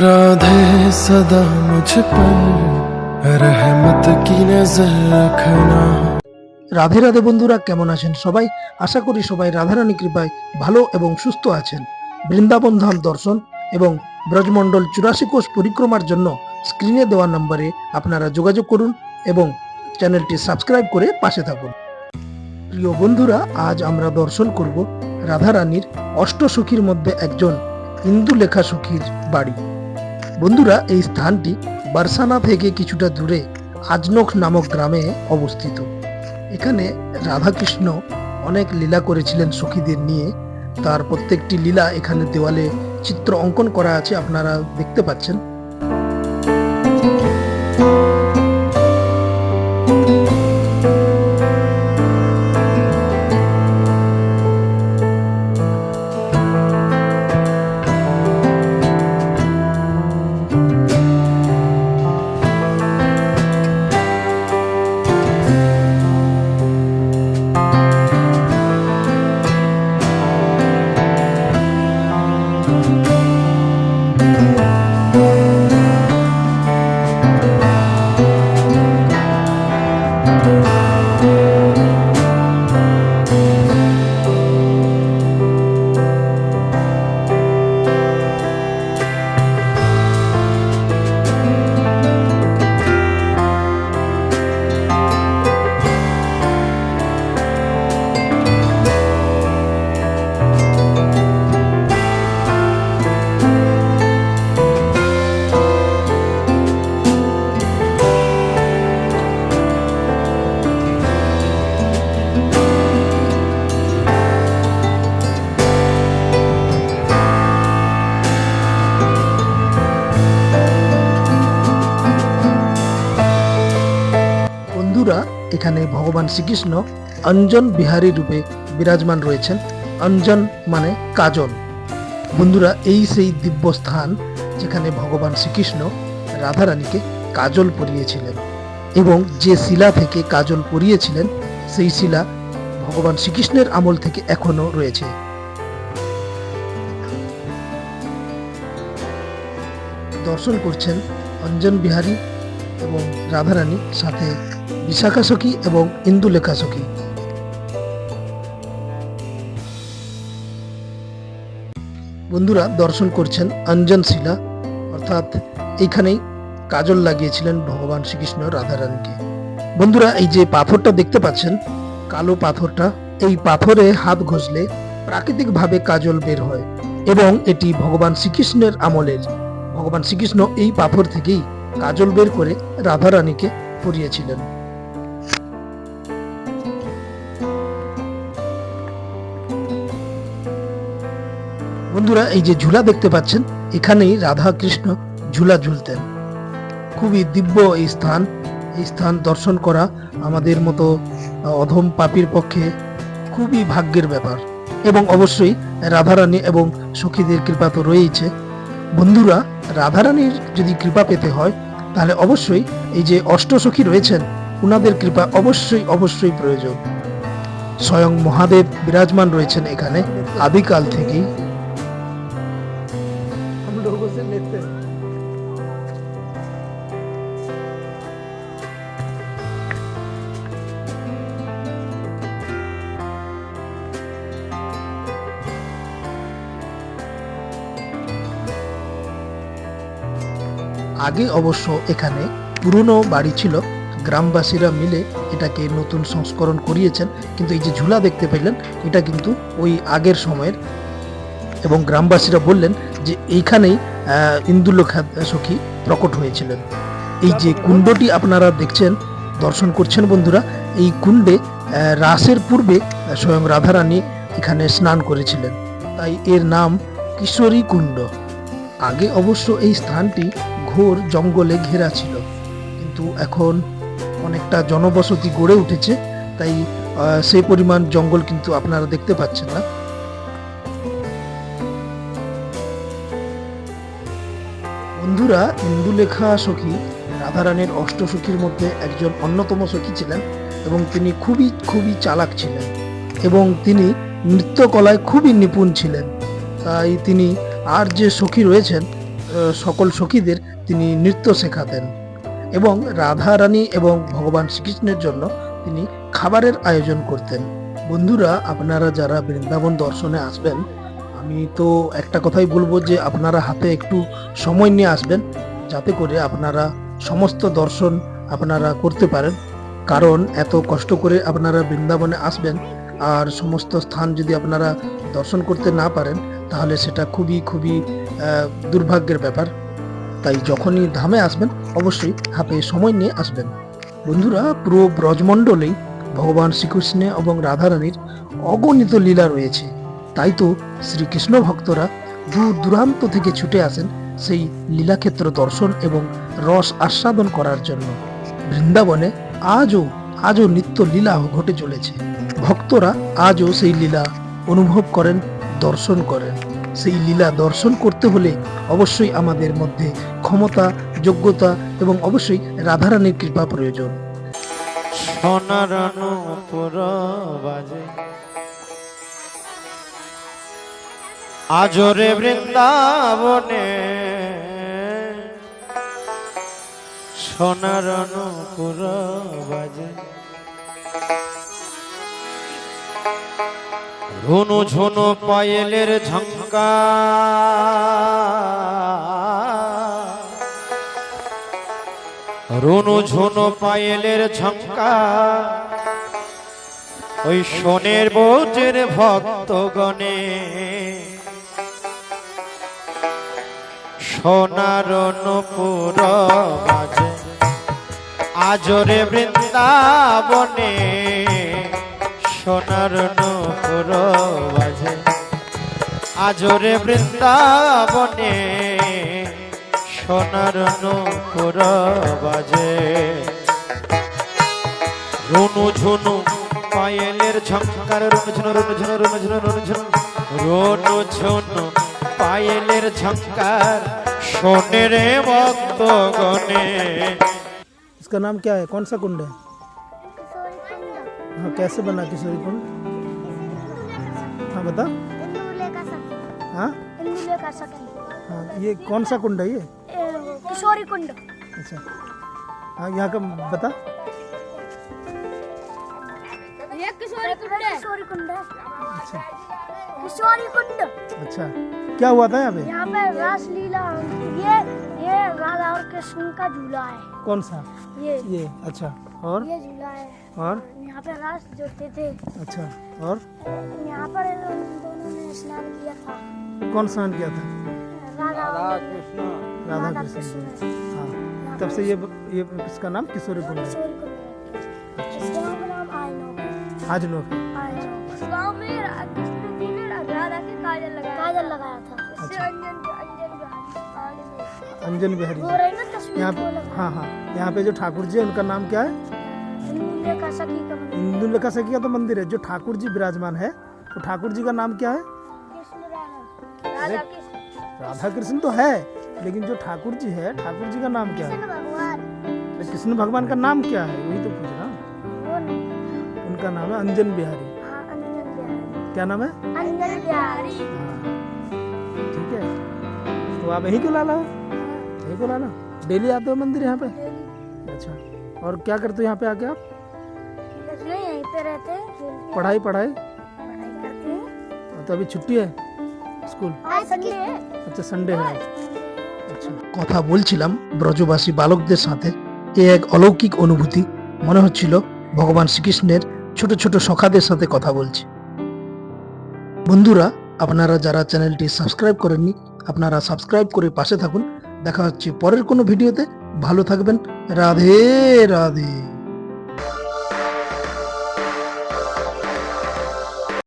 राधे सदा मुझ पर रहमत की नजर रखना রাধে রাধে বন্ধুরা কেমন আছেন সবাই আশা করি সবাই রাধারানী কৃপায় ভালো এবং সুস্থ আছেন বৃন্দাবন ধাম দর্শন এবং ব্রজমণ্ডল চুরাশি কোষ পরিক্রমার জন্য স্ক্রিনে দেওয়া নম্বরে আপনারা যোগাযোগ করুন এবং চ্যানেলটি সাবস্ক্রাইব করে পাশে থাকুন প্রিয় বন্ধুরা আজ আমরা দর্শন করব রাধারানীর অষ্টসখীর মধ্যে একজন ইন্দুলেখা সখীর বাড়ি। বন্ধুরা, এই স্থানটি বারসানা থেকে কিছুটা দূরে আজনখ নামক গ্রামে অবস্থিত। এখানে রাধাকৃষ্ণ অনেক লীলা করেছিলেন সখীদের নিয়ে। তার প্রত্যেকটি লীলা এখানে দেওয়ালে চিত্র অঙ্কন করা আছে, আপনারা দেখতে পাচ্ছেন। বন্ধুরা, এখানে ভগবান শ্রীকৃষ্ণ অঞ্জন বিহারী রূপে বিরাজমান রয়েছেন। অঞ্জন মানে কাজল বন্ধুরা, এই সেই দিব্য স্থান যেখানে ভগবান শ্রীকৃষ্ণ রাধারানীকে কাজল পরিয়েছিলেন এবং যে শিলা থেকে কাজল পরিয়েছিলেন, সেই শিলা ভগবান শ্রীকৃষ্ণের আমল থেকে এখনও রয়েছে। দর্শন করছেন অঞ্জন বিহারী এবং রাধারানী সাথে বিশাখা সখী এবং ইন্দুলেখা সখী বন্ধুরা, দর্শন করছেন অঞ্জন শিলা। অর্থাৎ এইখানেই কাজল লাগিয়েছিলেন ভগবান শ্রীকৃষ্ণ রাধারানীকে। বন্ধুরা, এই যে পাথরটা দেখতে পাচ্ছেন, কালো পাথরটা, এই পাথরে হাত ঘষলে প্রাকৃতিকভাবে কাজল বের হয় এবং এটি ভগবান শ্রীকৃষ্ণের আমলের। ভগবান শ্রীকৃষ্ণ এই পাথর থেকেই কাজল বের করে রাধারানীকে পরিয়েছিলেন বন্ধুরা, এই যে ঝুলা দেখতে পাচ্ছেন, এখানেই রাধা কৃষ্ণ ঝুলা ঝুলতেন। খুবই দিব্য এই স্থান। এই স্থান দর্শন করা আমাদের মতো অধম পাপির পক্ষে খুবই ভাগ্যের ব্যাপার। এবং অবশ্যই রাধারানী এবং সখীদের কৃপা তো রয়েইছে। বন্ধুরা, রাধারানীর যদি কৃপা পেতে হয়, তাহলে অবশ্যই এই যে অষ্টসখী রয়েছেন, উনাদের কৃপা অবশ্যই অবশ্যই প্রয়োজন। স্বয়ং মহাদেব বিরাজমান রয়েছেন এখানে। আদিকাল থেকেই আগে অবশ্য এখানে পুরনো বাড়ি ছিল। গ্রামবাসীরা মিলে এটাকে নতুন সংস্করণ করিয়েছেন। কিন্তু এই যে ঝুলা দেখতে পেলেন, এটা কিন্তু ওই আগের সময়ের। এবং গ্রামবাসীরা বললেন যে এইখানেই ইন্দুলেখা সখী প্রকট হয়েছিলেন। এই যে কুণ্ডটি আপনারা দেখছেন, দর্শন করছেন বন্ধুরা, এই কুণ্ডে রাসের পূর্বে স্বয়ং রাধারানী এখানে স্নান করেছিলেন। তাই এর নাম কিশোরী কুণ্ড। আগে অবশ্য এই স্থানটি ঘোর জঙ্গলে ঘেরা ছিল। কিন্তু এখন অনেকটা জনবসতি গড়ে উঠেছে, তাই সেই পরিমাণ জঙ্গল কিন্তু আপনারা দেখতে পাচ্ছেন না। বন্ধুরা, ইন্দুলেখা সখী রাধারানীর অষ্টসখীর মধ্যে একজন অন্যতম সখী ছিলেন এবং তিনি খুবই খুবই চালাক ছিলেন এবং তিনি নৃত্যকলায় খুবই নিপুণ ছিলেন। তাই তিনি আর যে সখী রয়েছেন সকল সখীদের তিনি নৃত্য শেখাতেন এবং রাধা রানী এবং ভগবান শ্রীকৃষ্ণের জন্য তিনি খাবারের আয়োজন করতেন। বন্ধুরা, আপনারা যারা বৃন্দাবন দর্শনে আসবেন, আমি তো একটা কথাই বলব যে আপনারা হাতে একটু সময় নিয়ে আসবেন যাতে করে আপনারা সমস্ত দর্শন আপনারা করতে পারেন। কারণ এত কষ্ট করে আপনারা বৃন্দাবনে আসবেন আর সমস্ত স্থান যদি আপনারা দর্শন করতে না পারেন, তাহলে সেটা খুবই খুবই দুর্ভাগ্যের ব্যাপার। তাই যখনই ধামে আসবেন, অবশ্যই হাতে সময় নিয়ে আসবেন। বন্ধুরা, পুরো ব্রজমণ্ডলেই ভগবান শ্রীকৃষ্ণ এবং রাধারানীর অগণিত লীলা রয়েছে। তাই তো শ্রীকৃষ্ণ ভক্তরা দূর দূরান্ত থেকে ছুটে আসেন সেই লীলাক্ষেত্র দর্শন এবং রস আস্বাদন করার জন্য। বৃন্দাবনে আজও আজও নিত্য লীলা ঘটে চলেছে। ভক্তরা আজও সেই লীলা অনুভব করেন, দর্শন করেন। সেই লীলা দর্শন করতে হলে অবশ্যই আমাদের মধ্যে ক্ষমতা, যোগ্যতা এবং অবশ্যই রাধারানীর কৃপা প্রয়োজন। আজরে বৃন্দাবনে সোনার বাজে। রুনু ঝুনু পায়েলের ঝঙ্কা। রুনু ঝুনু পায়েলের ঝঙ্কা। ওই সোনের বোঝের ভক্তগণে সোনার নপুর আজরে বৃন্দাবনে সোনার নপুর বাজে আজরে বৃন্দাবনে সোনার নপুর বাজে রুনু ঝুনু পায়েলের ঝঙ্কার রুনু ঝুনু রুনু ঝুনু রুনু ঝুনু রুনু ঝুনু রুনু ঝুনু পায়েলের ঝঙ্কার সোনের ভক্ত গনে इसका नाम क्या है कौन सा कुंड है हाँ कैसे बना किशोरी कुंड हाँ बता। हाँ? हाँ ये कौन सा कुंड है ये? किशोरी कुंड अच्छा। हाँ यहाँ का बता। ये किशोरी कुंड है किशोरी कुंड है। अच्छा। किशोरी कुंड। अच्छा। क्या हुआ था यहाँ पे? यहाँ पे रासलीला ये ये राधा और कृष्ण का झूला है। कौन सा? ये। ये अच्छा। और? ये झूला है। और? यहाँ पे रास जोड़ते थे। अच्छा और? यहाँ पर स्नान किया था। कौन स्नान किया था? राधा कृष्ण। राधा कृष्ण। हाँ। तब से ये ये अच्छा। इसका नाम किशोरी कुंड है आज लोग काजल लगाया था। अच्छा। अंजन बिहारी यहाँ हाँ हाँ। यहाँ पे जो ठाकुर जी है उनका नाम क्या है? का सखी का मंदिर इंदु लेखा सखिया तो मंदिर है जो ठाकुर जी विराजमान है। वो ठाकुर जी का नाम क्या है? राधा। राधा कृष्ण। तो है लेकिन जो ठाकुर जी है ठाकुर जी का नाम क्या है? कृष्ण भगवान। का नाम क्या है? वही तो पूछ रहा हूँ। उनका नाम है अंजन बिहारी। हाँ अंजन बिहारी। क्या नाम है? अंजन बिहारी। हाँ ठीक है। तो आप यहीं को ला लो यहीं को ला लो डेली आते हो मंदिर यहाँ पे? अच्छा और क्या करते हो यहाँ पे आके आप? कुछ नहीं यहीं पे रहते हैं खेलते हैं, पढ़ाई पढ़ाई पढ़ाई करते हैं तो अभी छुट्टी है स्कूल आज संडे है আচ্ছা সানডে হয় আচ্ছা কথা বলছিলাম ব্রজবাসী বালকদের সাথে এ এক অলৌকিক অনুভূতি মনে হচ্ছিল ভগবান শ্রীকৃষ্ণের ছোট ছোট সখাদের সাথে কথা বলছি বন্ধুরা আপনারা যারা চ্যানেলটি সাবস্ক্রাইব করেননি আপনারা সাবস্ক্রাইব করে পাশে থাকুন দেখা হচ্ছে পরের কোনো ভিডিওতে ভালো থাকবেন রাধে রাধে